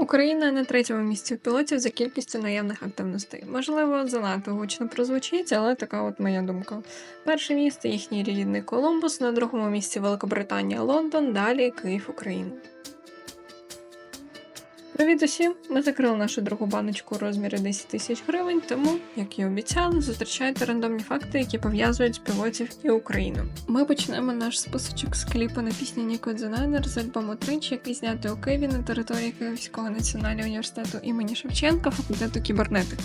Україна на третьому місці в пілотів за кількістю наявних активностей. Можливо, занадто гучно прозвучить, але така от моя думка. Перше місце їхній рідний Колумбус, на другому місці Великобританія, Лондон, далі Київ, Україна. Привіт усім! Ми закрили нашу другу баночку у розмірі 10 тисяч гривень, тому, як і обіцяли, зустрічайте рандомні факти, які пов'язують пілотів і Україну. Ми почнемо наш списочок з кліпу на пісні Ніко Дзенайнер з альбому Тринч, який знятий у Києві на території Київського національного університету імені Шевченка факультету кібернетики.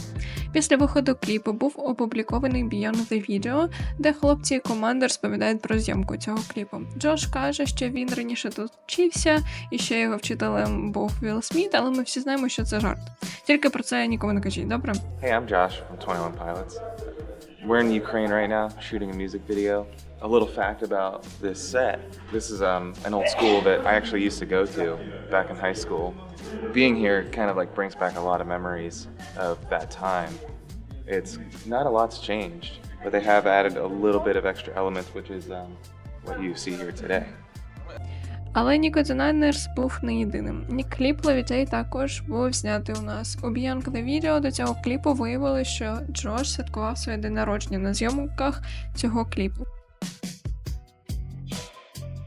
Після виходу кліпу був опублікований Beyond the Video, де хлопці і команда розповідають про зйомку цього кліпу. Джош каже, що він раніше тут вчився і що його вчителем був Вілл Сміт, але ми всі знаємо, що це жарт. Тільки про це нікому не кажіть, добре? Hey, I'm Josh from 21 Pilots. We're in Ukraine right now, shooting a music video. A little fact about this set. This is um, an old school that I actually used to go to back in high school. Being here kind of like brings back a lot of memories of that time. It's not a lot's changed, but they have added a little bit of extra elements, which is um, what you see here today. Але Ніко Динайнерс був не єдиним. Ні, кліп Левітей також був знятий у нас. У Біянк на відео до цього кліпу виявили, що Джош святкував своє день народження на зйомках цього кліпу.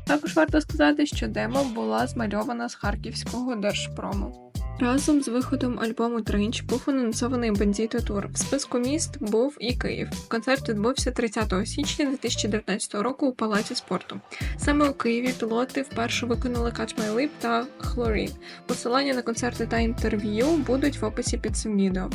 Також варто сказати, що демо була змальована з харківського держпрому. Разом з виходом альбому Тринч був анонсований Бандіто Тур. В списку міст був і Київ. Концерт відбувся 30 січня 2019 року у Палаці спорту. Саме у Києві пілоти вперше виконали Catch My Lip та Chlorine. Посилання на концерти та інтерв'ю будуть в описі під цим відео.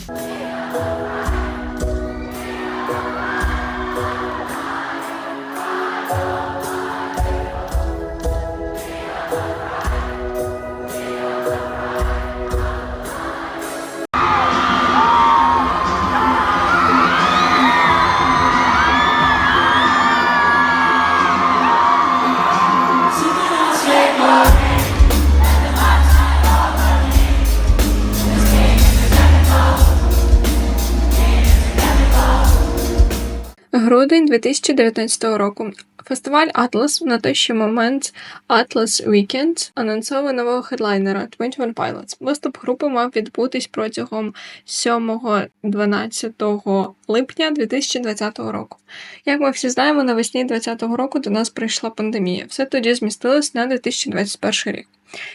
Грудень 2019 року. Фестиваль Atlas на той ще момент Atlas Weekend анонсував нового хедлайнера 21 Pilots. Виступ групи мав відбутись протягом 7-12 липня 2020 року. Як ми всі знаємо, навесні 2020 року до нас прийшла пандемія. Все тоді змістилось на 2021 рік.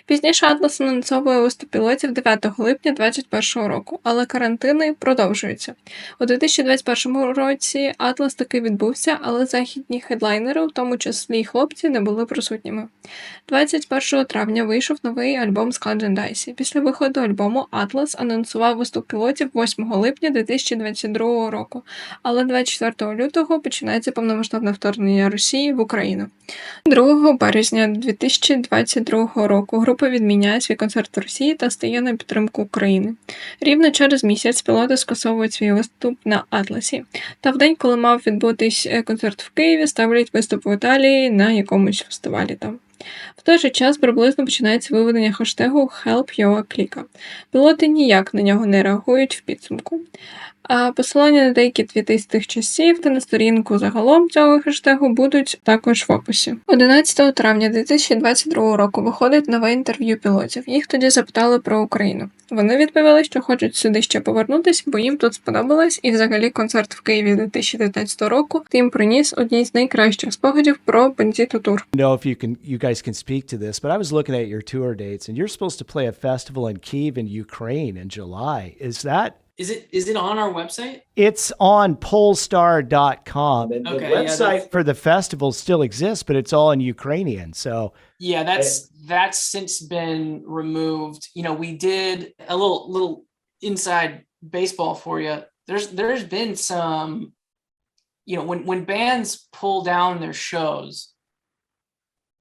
Пізніше Атлас анонсовує виступ пілотів 9 липня 2021 року, але карантини продовжуються. У 2021 році Атлас таки відбувся, але західні хедлайнери, у тому числі й хлопці, не були присутніми. 21 травня вийшов новий альбом and Dicey. Після виходу альбому Атлас анонсував виступ пілотів 8 липня 2022 року, але 24 лютого починається повномасштабне вторгнення Росії в Україну. 2 березня 2022 року група відміняє свій концерт в Росії та стає на підтримку України. Рівно через місяць пілоти скасовують свій виступ на Атласі. Та в день, коли мав відбутись е, концерт в Києві, ставлять виступ в Італії на якомусь фестивалі там. В той же час приблизно починається виведення хештегу Help Your Click. Пілоти ніяк на нього не реагують в підсумку. А посилання на деякі твіти з тих часів та на сторінку загалом цього хештегу будуть також в описі. 11 травня 2022 року виходить нове інтерв'ю пілотів. Їх тоді запитали про Україну. Вони відповіли, що хочуть сюди ще повернутись, бо їм тут сподобалось, і взагалі концерт в Києві 2019 року тим приніс одні з найкращих спогадів про Бандіту Тур. Know if you can guys can speak to this, but I was looking at your tour dates and you're supposed to play a festival in Kiev in Ukraine in July. Is that Is it is it on our website? it's on polestar.com and Okay, the website that's- for the festival still exists, but it's all in Ukrainian. So Yeah, that's that's since been removed. You know, we did a little little inside baseball for you. There's there's been some you know, when when bands pull down their shows,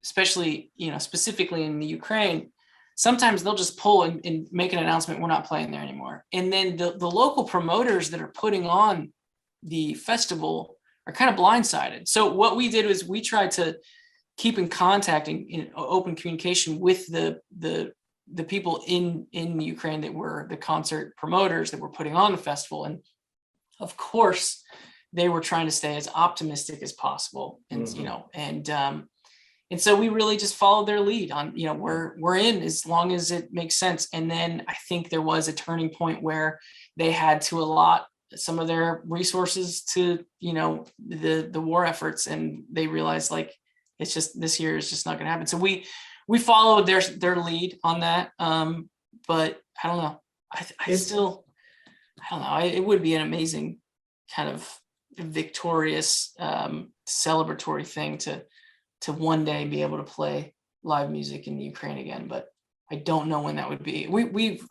especially, you know, specifically in the Ukraine, sometimes they'll just pull and, and make an announcement we're not playing there anymore. And then the, the local promoters that are putting on the festival are kind of blindsided. So what we did was we tried to keep in contact and in open communication with the the the people in in Ukraine that were the concert promoters that were putting on the festival and of course they were trying to stay as optimistic as possible and you know and um and so we really just followed their lead on you know we're we're in as long as it makes sense. And then i think there was a turning point where they had to allot some of their resources to you know the the war efforts. And they realized like it's just this year is just not going to happen. So we we followed their their lead on that. Um but i don't know. I, I still i don't know. I, it would be an amazing kind of victorious um celebratory thing to to one day be able to play live music in Ukraine again, but I don't know when that would be. We we've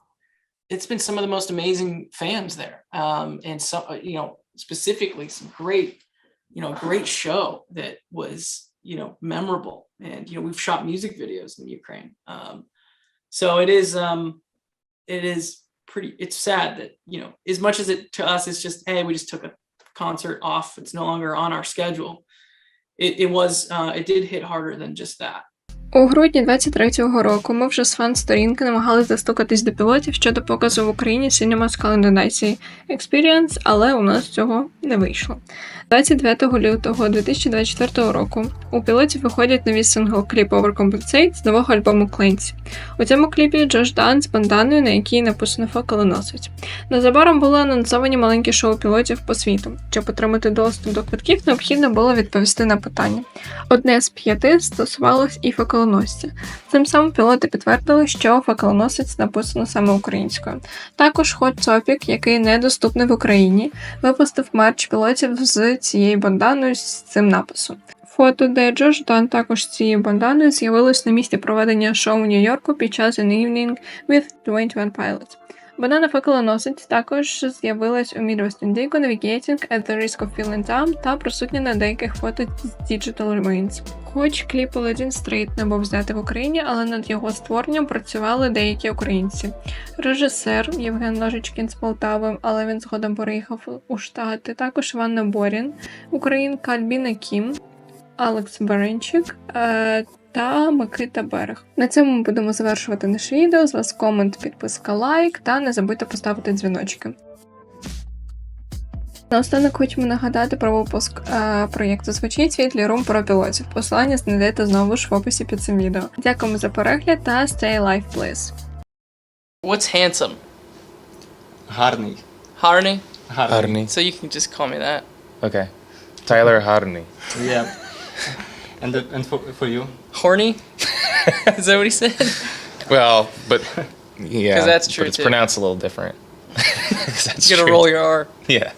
it's been some of the most amazing fans there, um, and so uh, you know specifically some great, you know, great show that was you know memorable, and you know we've shot music videos in Ukraine, um, so it is um, it is pretty. It's sad that you know as much as it to us it's just hey we just took a concert off. It's no longer on our schedule it, it was uh, it did hit harder than just that. У грудні 23-го року ми вже з фан-сторінки намагалися достукатись до пілотів щодо показу в Україні Cinema Scandinavia Experience, але у нас цього не вийшло. 29 лютого 2024 року у пілотів виходять нові сингл-кліп Overcompensate з нового альбому Clancy. У цьому кліпі Джош Дан з банданою, на якій написано «Факелоносець». Незабаром були анонсовані маленькі шоу пілотів по світу. Щоб отримати доступ до квитків, необхідно було відповісти на питання. Одне з п'яти стосувалось і факелоносця. Цим самим пілоти підтвердили, що факелоносець написано саме українською. Також Hot Topic, який недоступний в Україні, випустив мерч пілотів з цією банданою з цим написом. Фото, де Джош Дан також з цією банданою з'явилось на місці проведення шоу в Нью-Йорку під час An Evening with 21 Pilots. Банана факелоносець також з'явилась у Midwest Indigo Navigating at the Risk of Feeling Down та присутня на деяких фото з Digital Remains. Хоч кліп Paladin Street не був знятий в Україні, але над його створенням працювали деякі українці. Режисер Євген Ножичкін з Полтави, але він згодом переїхав у Штати. Також Іванна Борін, українка Альбіна Кім, Алекс Беренчик е, та Микита Берег. На цьому ми будемо завершувати наше відео. З вас комент, підписка, лайк та не забудьте поставити дзвіночки. Наостанок хочемо нагадати про випуск е, проєкту Звучить світлі рум про пілотів. Посилання знайдете знову ж в описі під цим відео. Дякуємо за перегляд та stay life, please. What's handsome? Гарний. Harney? Гарний. So you can just call me that. Okay. Tyler Harney. Yeah. And the, and for, for you? Horny? Is that what he said? Well, but yeah, 'Cause that's true, But it's too. pronounced a little different. 'Cause that's You gotta true. roll your R. Yeah.